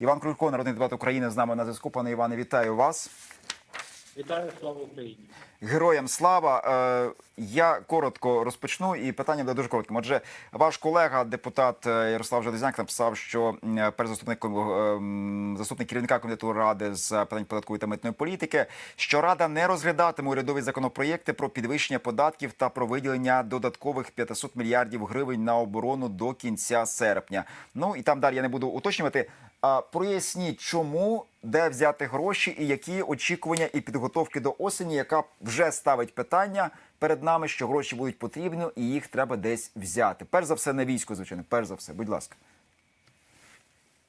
Іван Крулько, народний депутат України, з нами на зв'язку. Пане Іване, вітаю вас. Вітаю, слава Україні. Героям слава. Е, Я коротко розпочну, і питання буде дуже коротким. Отже, ваш колега, депутат е, Ярослав Железняк, написав, що м, перший заступник е, заступник керівника комітету ради з питань податкової та митної політики, що рада не розглядатиме урядові законопроєкти про підвищення податків та про виділення додаткових 500 мільярдів гривень на оборону до кінця серпня. Ну і там далі я не буду уточнювати. Проясніть, чому, де взяти гроші і які очікування і підготовки до осені, яка вже ставить питання перед нами, що гроші будуть потрібні і їх треба десь взяти. Перш за все, на військо, звичайно. Перш за все, будь ласка.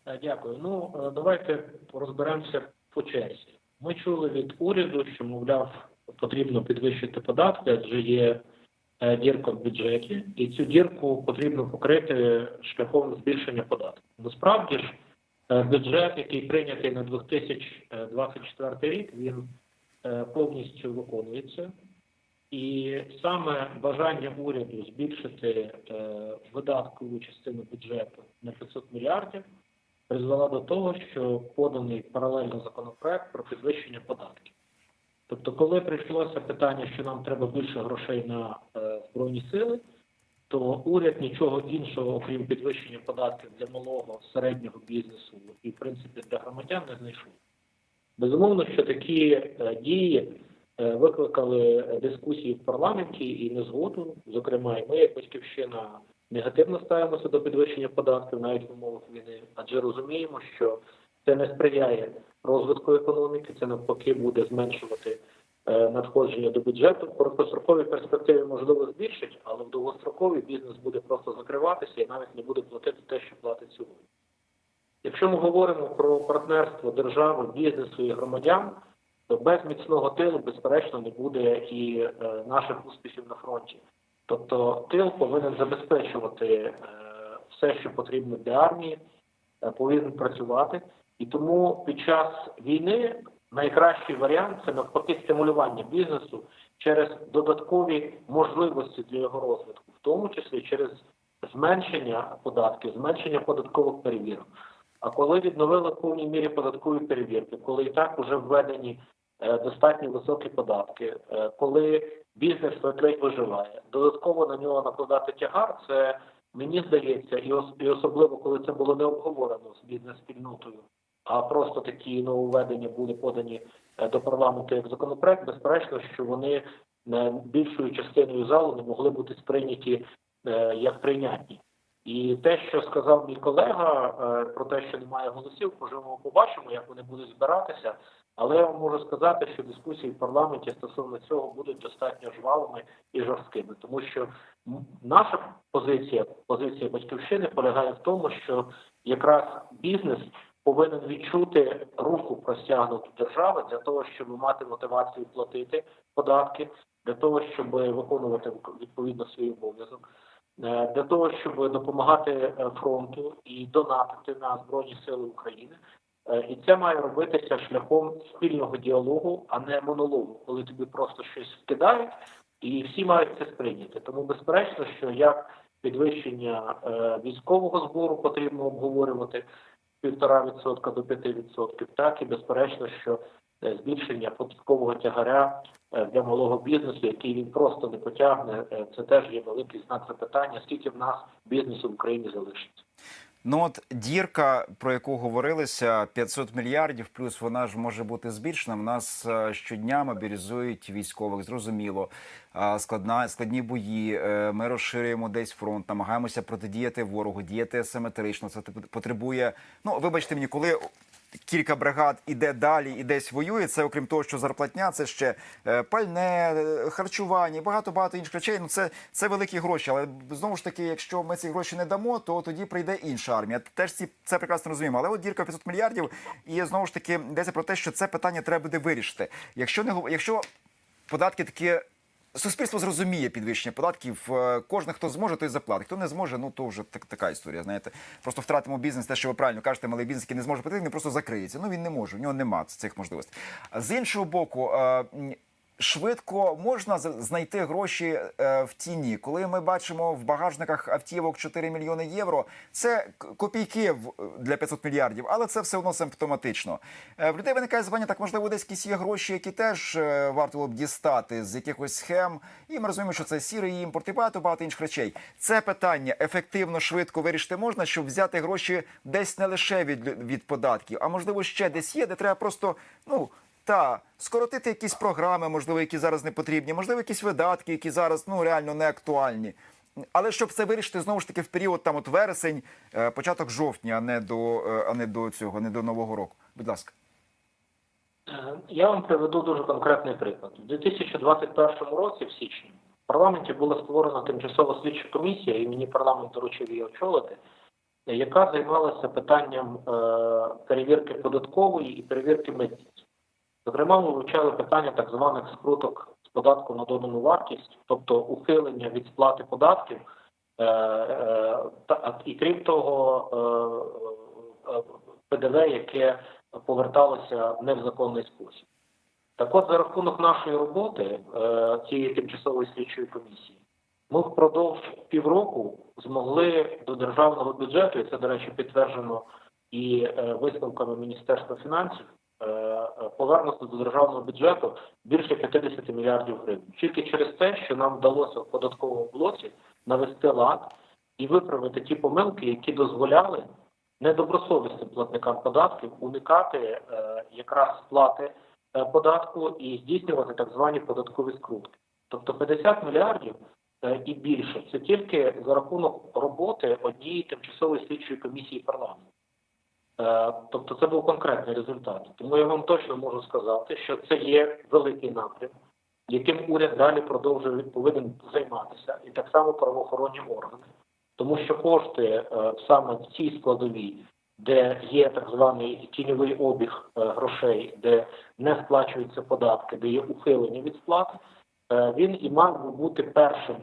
Е, Дякую. Ну е, давайте розберемося по черзі. Ми чули від уряду, що мовляв потрібно підвищити податки, адже є е, дірка в бюджеті, і цю дірку потрібно покрити шляхом збільшення податків. Насправді ж бюджет, який прийнятий на 2024 рік, він е, повністю виконується. І саме бажання уряду збільшити е, видаткову частину бюджету на 500 мільярдів призвела до того, що поданий паралельно законопроект про підвищення податків. Тобто, коли прийшлося питання, що нам треба більше грошей на е, збройні сили, то уряд нічого іншого, окрім підвищення податків для малого середнього бізнесу і в принципі для громадян не знайшов. Безумовно, що такі е, дії е, викликали дискусії в парламенті і незгоду. Зокрема, і ми, як батьківщина, негативно ставимося до підвищення податків навіть в умовах війни, адже розуміємо, що це не сприяє розвитку економіки, це навпаки буде зменшувати надходження до бюджету. В короткостроковій перспективі можливо збільшить, але в довгостроковій бізнес буде просто закриватися і навіть не буде платити те, що платить сьогодні. Якщо ми говоримо про партнерство держави, бізнесу і громадян, то без міцного тилу, безперечно, не буде і е, наших успіхів на фронті. Тобто тил повинен забезпечувати е, все, що потрібно для армії, е, повинен працювати. І тому під час війни найкращий варіант це навпаки стимулювання бізнесу через додаткові можливості для його розвитку, в тому числі через зменшення податків, зменшення податкових перевірок. А коли відновили в повній мірі податкові перевірки, коли і так вже введені е, достатньо високі податки, е, коли бізнес ледь виживає, додатково на нього накладати тягар, це мені здається, і, особливо коли це було не обговорено з бізнес-спільнотою, а просто такі нововведення були подані е, до парламенту як законопроект, безперечно, що вони е, більшою частиною залу не могли бути сприйняті е, як прийнятні. І те, що сказав мій колега про те, що немає голосів, поживемо побачимо, як вони будуть збиратися. Але я вам можу сказати, що дискусії в парламенті стосовно цього будуть достатньо жвавими і жорсткими, тому що наша позиція, позиція батьківщини полягає в тому, що якраз бізнес повинен відчути руку простягнуту держави для того, щоб мати мотивацію платити податки, для того, щоб виконувати відповідно свій обов'язок. Е, для того, щоб допомагати е, фронту і донатити на Збройні Сили України. Е, І це має робитися шляхом спільного діалогу, а не монологу, коли тобі просто щось вкидають, і всі мають це сприйняти. Тому безперечно, що як підвищення військового збору потрібно обговорювати півтора відсотка до п'яти відсотків, так і безперечно, що е, збільшення податкового тягаря е, для малого бізнесу, який він просто не потягне, е, це теж є великий знак запитання, скільки в нас бізнесу в Україні залишиться. Ну от дірка, про яку говорилися, 500 мільярдів, плюс вона ж може бути збільшена. В нас е, щодня мобілізують військових. Зрозуміло, складна складні бої. Е, Ми розширюємо десь фронт, намагаємося протидіяти ворогу, діяти асиметрично. Це потребує. Ну вибачте мені, коли. Кілька бригад іде далі і десь воює. Це окрім того, що зарплатня, це ще е, пальне, е, харчування, багато багато інших речей. Ну це, це великі гроші. Але знову ж таки, якщо ми ці гроші не дамо, то тоді прийде інша армія. Теж ці це прекрасно розуміємо. Але от дірка 500 мільярдів, і знову ж таки йдеться про те, що це питання треба буде вирішити. Якщо не якщо податки такі. Суспільство зрозуміє підвищення податків. Е, Кожен, хто зможе, той заплатить. Хто не зможе, ну то вже так, така історія. Знаєте, просто втратимо бізнес. Те, що ви правильно кажете, малий бізнес, який не зможе платити, він просто закриється. Ну він не може, у нього немає цих можливостей. З іншого боку, е, швидко можна знайти гроші е, в тіні. Коли ми бачимо в багажниках автівок 4 мільйони євро, це копійки для 500 мільярдів, але це все одно симптоматично. Е, В людей виникає звання, так можливо, десь якісь є гроші, які теж е, варто було б дістати з якихось схем. І ми розуміємо, що це сірий імпорт і багато багато інших речей. Це питання ефективно, швидко вирішити можна, щоб взяти гроші десь не лише від, від податків, а можливо ще десь є, де треба просто ну. Та скоротити якісь програми, можливо, які зараз не потрібні, можливо, якісь видатки, які зараз ну реально не актуальні. Але щоб це вирішити знову ж таки в період там от вересень, е, початок жовтня, а не до е, а не до цього, не до нового року. Будь ласка. Е, Я вам приведу дуже конкретний приклад. У 2021 році, в січні, в парламенті була створена тимчасова слідча комісія, і мені парламент доручив її очолити, яка займалася питанням перевірки податкової і перевірки митниці. Зокрема, ми вивчали питання так званих скруток з податку на додану вартість, тобто ухилення від сплати податків, е, е, і крім того, е, ПДВ, яке поверталося в законний спосіб. Так от, за рахунок нашої роботи цієї тимчасової слідчої комісії, ми впродовж півроку змогли до державного бюджету, і це, до речі, підтверджено і висновками Міністерства фінансів, е, повернути до державного бюджету більше 50 мільярдів гривень. Тільки через те, що нам вдалося в податковому блоці навести лад і виправити ті помилки, які дозволяли недобросовісним платникам податків уникати е, якраз сплати е, податку і здійснювати так звані податкові скрутки. Тобто 50 мільярдів і більше це тільки за рахунок роботи однієї тимчасової слідчої комісії парламенту. Е, Тобто це був конкретний результат. Тому я вам точно можу сказати, що це є великий напрям, яким уряд далі продовжує повинен займатися, і так само правоохоронні органи. Тому що кошти е, саме в цій складовій, де є так званий тіньовий обіг е, грошей, де не сплачуються податки, де є ухилення від сплат, е, він і мав би бути першим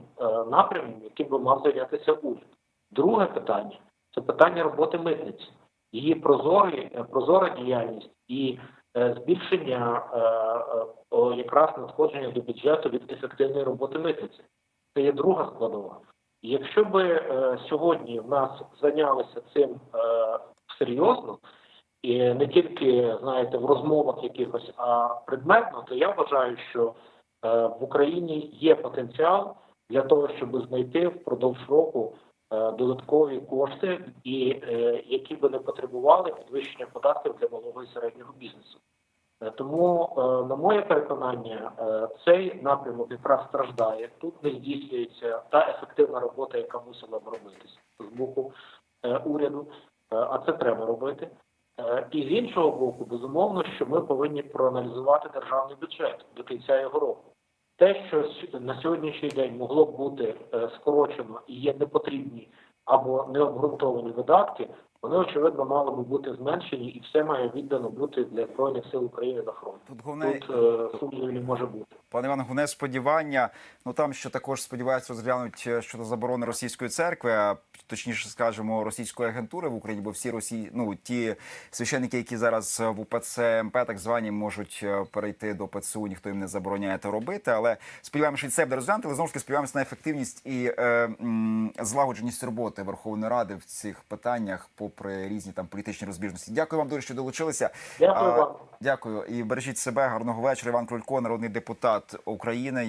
напрямом, яким би мав зайнятися уряд. Друге питання це питання роботи митниці, її прозорі, е, прозора діяльність і е, збільшення е, якраз надходження до бюджету від ефективної роботи митниці. Це є друга складова. Якщо би сьогодні в нас зайнялися цим серйозно, і не тільки знаєте в розмовах якихось, а предметно, то я вважаю, що в Україні є потенціал для того, щоб знайти впродовж року додаткові кошти, і е, які би не потребували підвищення податків для малого і середнього бізнесу. Е, Тому, е, на моє переконання, е, цей напрямок якраз страждає. Тут не здійснюється та ефективна робота, яка мусила б робитися з боку е, уряду, Е, а це треба робити. Е, І з іншого боку, безумовно, що ми повинні проаналізувати державний бюджет до кінця його року. Те, що на сьогоднішній день могло б бути е, скорочено і є непотрібні або необґрунтовані видатки, вони очевидно мали би бути зменшені, і все має віддано бути для збройних сил України на фронт. Тут головне Тут е, сумнівів не може бути. Пане Іване, головне сподівання. Ну там що також сподіваються розглянуть е, щодо заборони російської церкви, а точніше скажемо російської агентури в Україні, бо всі росі... ну, ті священники, які зараз в УПЦ МП, так звані, можуть е, перейти до ПЦУ. Ніхто їм не забороняє це робити. Але сподіваємося, що і це буде розглянути. Але знову ж таки сподіваємося на ефективність і е, м, злагодженість роботи Верховної Ради в цих питаннях, попри різні там політичні розбіжності. Дякую вам дуже, що долучилися. Дякую вам. Дякую і бережіть себе. Гарного вечора. Іван Крулько, народний депутат України.